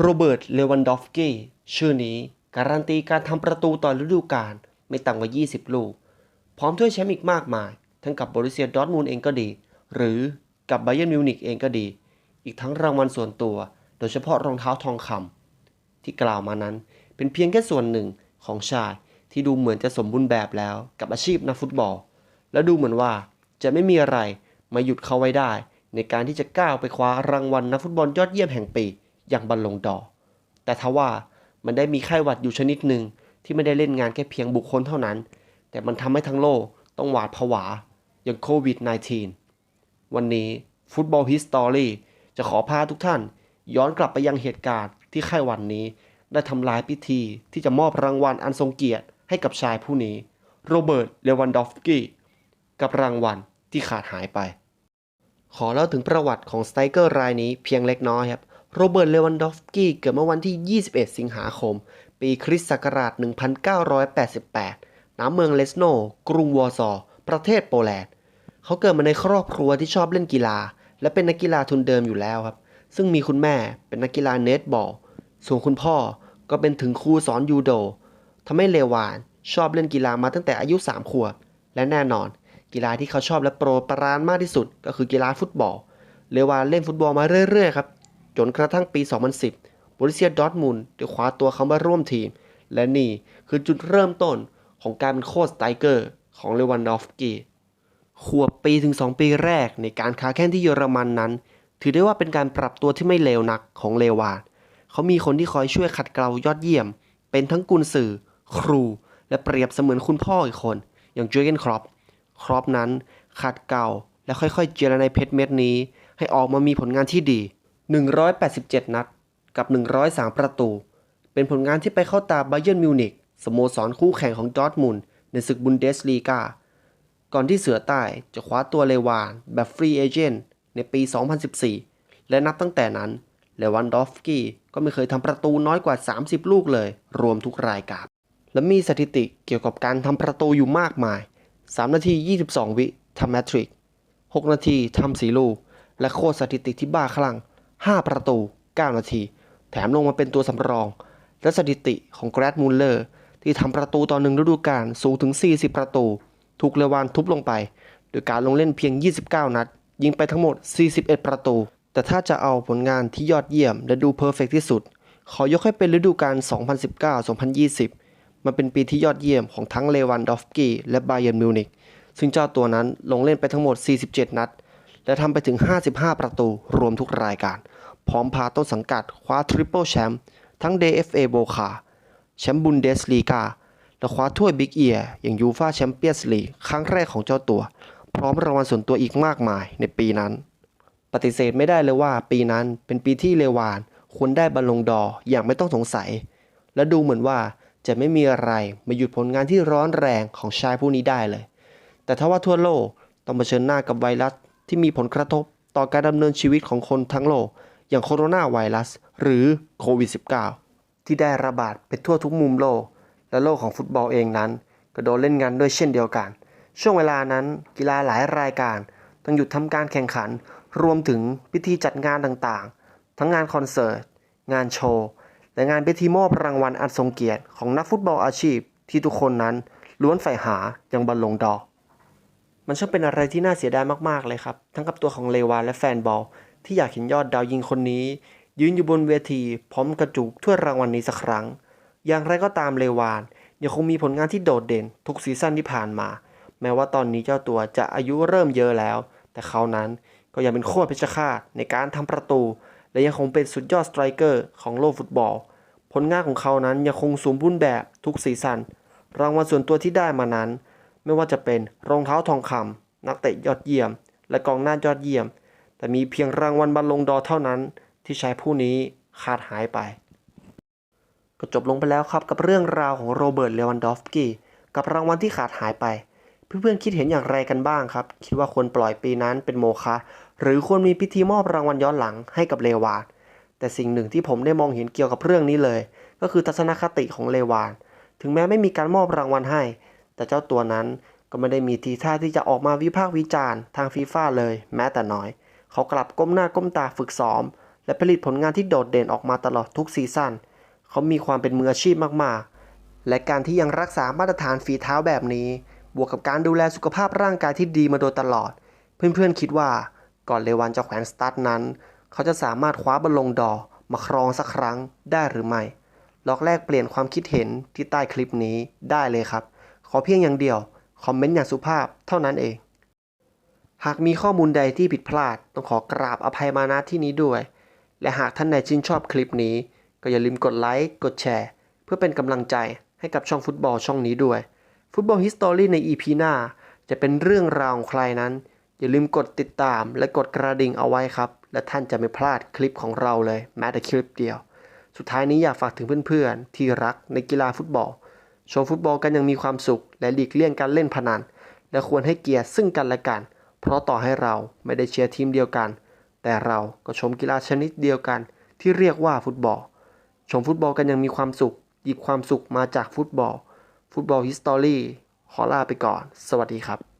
โรเบิร์ต เลวันดอฟกี้ชื่อนี้การันตีการทำประตูต่อฤดูกาลไม่ต่ำกว่า 20 ลูก พร้อมถ้วยแชมป์อีกมากมาย ทั้งกับบรูเซียดอร์ทมูลเองก็ดี หรือกับไบเยนมิวนิกเองก็ดี อีกทั้งรางวัลส่วนตัว โดยเฉพาะรองเท้าทองคำที่กล่าวมานั้น เป็นเพียงแค่ส่วนหนึ่งของชายที่ดูเหมือนจะสมบูรณ์แบบแล้วกับอาชีพนักฟุตบอล และดูเหมือนว่าจะไม่มีอะไรมาหยุดเขาไว้ได้ ในการที่จะก้าวไปคว้ารางวัลนักฟุตบอลยอดเยี่ยมแห่งปี อย่างบัลลงดอ แต่ทว่ามันได้มีไข้หวัดอยู่ชนิดหนึ่งที่ไม่ได้เล่นงานแค่เพียงบุคคลเท่านั้น แต่มันทำให้ทั้งโลกต้องหวาดผวาอย่างโควิด -19 วันนี้ฟุตบอลฮิสตอรี่จะขอพาทุกท่าน ย้อนกลับไปยังเหตุการณ์ที่ไข้หวัดนนี้ ได้ทำลายพิธีที่จะมอบรางวัลอันทรงเกียรติให้กับชายผู้นี้ โรเบิร์ต เลวันดอฟสกี้ กับรางวัลที่ขาดหายไป ขอเล่าถึงประวัติของสไตรเกอร์รายนี้เพียงเล็กน้อยครับ โรเบิร์ต เลวันดอฟสกี้เกิดเมื่อวันที่ 21 สิงหาคม ปีคริสต์ศักราช 1988 ณ เมืองเลสโน กรุงวอร์ซอ ประเทศโปแลนด์ เขาเกิดมาในครอบครัวที่ชอบเล่นกีฬา และเป็นนักกีฬาทุนเดิมอยู่แล้วครับ ซึ่งมีคุณแม่เป็นนักกีฬาเนตบอล ส่วนคุณพ่อก็เป็นถึงครูสอนยูโด ทำให้เลวานชอบเล่นกีฬามาตั้งแต่อายุ 3 ขวบ และแน่นอน กีฬาที่เขาชอบและโปรดปรานมากที่สุด ก็คือกีฬาฟุตบอล เลวานเล่นฟุตบอลมาเรื่อยๆครับ จนกระทั่งปี 2010บริเซียดอทมุนด์ได้คว้าตัวเขามาร่วมทีม และนี่คือจุดเริ่มต้นของการเป็นโค้ชสไตเกอร์ของเลวันดอฟสกี้ขวบปีถึง 2 ปีแรกในการค้าแข่งที่เยอรมันนั้น ถือได้ว่าเป็นการปรับตัวที่ไม่เลวนักของเลวานเขามีคนที่คอยช่วยขัดเกลายอดเยี่ยม เป็นทั้งกุนสื่อ ครู และเปรียบเสมือนคุณพ่ออีกคน อย่างจอร์เกนครอปครอปนั้นขัดเกลาและค่อยๆ เจรในเพชรเม็ดนี้ ให้ออกมามีผลงานที่ดี 187 นัด กับ 103 ประตู เป็นผลงานที่ไปเข้าตาไบเย r n นมิวนิกสโมสรคู่แข่งของดอร์ทมุนในศึกบุนเดสลีกา ก่อนที่เสือใต้จะคว้าตัวเลวานแบบฟรีเอเจนต์ในปี 2014 และนับตั้งแต่นั้น เลวันดอฟกี้ก็ไม่เคยทำประตูน้อยกว่า 30 ลูกเลย รวมทุกรายการ และมีสถิติเกี่ยวกับการทำประตูอยู่มากมาย 3 นาที 22 วิทำแมทริก 6 นาทีทำสีลูก และโคตรสถิติที่บ้าคลั่ง 5 ประตู 9 นาที แถมลงมาเป็นตัวสำรอง และสถิติของแกรดมูลเลอร์ ที่ทำประตูต่อหนึ่งฤดูกาลสูงถึง 40 ประตู ถูกเลวานทุบลงไป โดยการลงเล่นเพียง 29 นัด ยิงไปทั้งหมด 41 ประตู แต่ถ้าจะเอาผลงานที่ยอดเยี่ยมและดูเพอร์เฟกที่สุด ขอยกให้เป็นฤดูกาล 2019-2020 มันเป็นปีที่ยอดเยี่ยมของทั้งเลวันดอฟกี้และไบเย r n นมิวนิกซึ่งเจ้าตัวนั้นลงเล่นไปทั้งหมด 47 นัด และทำไปถึง 55 ประตูรวมทุกรายการ พร้อมพาต้นสังกัดคว้าทริปเปิลแชมป์ทั้ง DFA โบคาแชมป์บุนเดสลีกาและคว้าถ้วยบิ๊กเอียอย่างยูฟาแชมเปี้ยนส์ลีกครั้งแรกของเจ้าตัว พร้อมรางวัลส่วนตัวอีกมากมายในปีนั้น ปฏิเสธไม่ได้เลยว่าปีนั้นเป็นปีที่เลวานควรได้บอลลงดอร์อย่างไม่ต้องสงสัย และดูเหมือนว่าจะไม่มีอะไรมาหยุดผลงานที่ร้อนแรงของชายผู้นี้ได้เลย แต่ถ้าว่าทั่วโลกต้องเผชิญหน้ากับไวรัส ที่มีผลกระทบต่อการดำเนินชีวิตของคนทั้งโลก อย่างโคโรนาไวรัส หรือโควิด -19 ที่ได้ระบาดไปทั่วทุกมุมโลก และโลกของฟุตบอลเองนั้น ก็โดนเล่นงานด้วยเช่นเดียวกัน ช่วงเวลานั้นกีฬาหลายรายการต้องหยุดทำการแข่งขัน รวมถึงพิธีจัดงานต่างๆ ทั้งงานคอนเสิร์ต งานโชว์ และงานพิธีมอบรางวัลอันทรงเกียรติของนักฟุตบอลอาชีพ ที่ทุกคนนั้นล้วนใฝ่หาอย่างบอลลงดอ มันช่างเป็นอะไรที่น่าเสียดายมากๆเลยครับ ทั้งกับตัวของเลวานและแฟนบอล ที่อยากเห็นยอดดาวยิงคนนี้ ยืนอยู่บนเวทีพร้อมกระจุกถ้วยรางวัลนนี้สักครั้ง อย่างไรก็ตามเลวานยังคงมีผลงานที่โดดเด่น ทุกซีซั่นที่ผ่านมา แม้ว่าตอนนี้เจ้าตัวจะอายุเริ่มเยอะแล้ว แต่เขานั้นก็ยังเป็นโคตรเพชรฆาตในการทำประตู และยังคงเป็นสุดยอดสไตรเกอร์ของโลกฟุตบอล ผลงานของเขานั้นยังคงสมบูรณ์แบบทุกซีซั่นรางวัลส่วนตัวที่ได้มานั้น ไม่ว่าจะเป็นรองเท้าทองคำนักเตะยอดเยี่ยม และกองหน้ายอดเยี่ยม แต่มีเพียงรางวัลบอลลงดอเท่านั้น ที่ชายผู้นี้ขาดหายไป ก็จบลงไปแล้วครับกับเรื่องราวของโรเบิร์ตเลวันดอฟสกี้กับรางวัลที่ขาดหายไปเพื่อนๆคิดเห็นอย่างไรกันบ้างครับ คิดว่าควรปล่อยปีนั้นเป็นโมฆะหรือควรมีพิธีมอบรางวัลย้อนหลังให้กับเลวานแต่สิ่งหนึ่งที่ผมได้มองเห็นเกี่ยวกับเรื่องนี้เลย ก็คือทัศนคติของเลวาน ถึงแม้ไม่มีการมอบรางวัลให้ แต่เจ้าตัวนั้นก็ไม่ได้มีทีท่าที่จะออกมาวิพากษ์วิจารณ์ทางฟีฟ่าเลย แม้แต่น้อย เขากลับก้มหน้าก้มตาฝึกซ้อม และผลิตผลงานที่โดดเด่นออกมาตลอดทุกซีซั่นเขามีความเป็นมืออาชีพมากๆ และการที่ยังรักษามาตรฐานฝีเท้าแบบนี้ บวกกับการดูแลสุขภาพร่างกายที่ดีมาโดยตลอด เพื่อนๆคิดว่าก่อนเลวันจะแขวนสตาร์ทนั้น เขาจะสามารถคว้าบอลลงดอมาครองสักครั้งได้หรือไม่ล็อกแรกเปลี่ยนความคิดเห็นที่ใต้คลิปนี้ได้เลยครับ ขอเพียงอย่างเดียว คอมเมนต์อย่างสุภาพเท่านั้นเอง หากมีข้อมูลใดที่ผิดพลาด ต้องขอกราบอภัยมาณที่นี้ด้วย และหากท่านใดชื่นชอบคลิปนี้ ก็อย่าลืมกดไลค์ กดแชร์ เพื่อเป็นกำลังใจให้กับช่องฟุตบอลช่องนี้ด้วย ฟุตบอลฮิสตอรี่ใน EP หน้า จะเป็นเรื่องราวของใครนั้น อย่าลืมกดติดตามและกดกระดิ่งเอาไว้ครับ และท่านจะไม่พลาดคลิปของเราเลยแม้แต่คลิปเดียว สุดท้ายนี้อยากฝากถึงเพื่อนๆ ที่รักในกีฬาฟุตบอล ชมฟุตบอลกันยังมีความสุข และหลีกเลี่ยงการเล่นพนัน และควรให้เกียรติซึ่งกันและกัน เพราะต่อให้เราไม่ได้เชียร์ทีมเดียวกัน แต่เราก็ชมกีฬาชนิดเดียวกันที่เรียกว่าฟุตบอล ชมฟุตบอลกันยังมีความสุข หยิบความสุขมาจากฟุตบอล ฟุตบอลฮิสตอรี่ขอลาไปก่อน สวัสดีครับ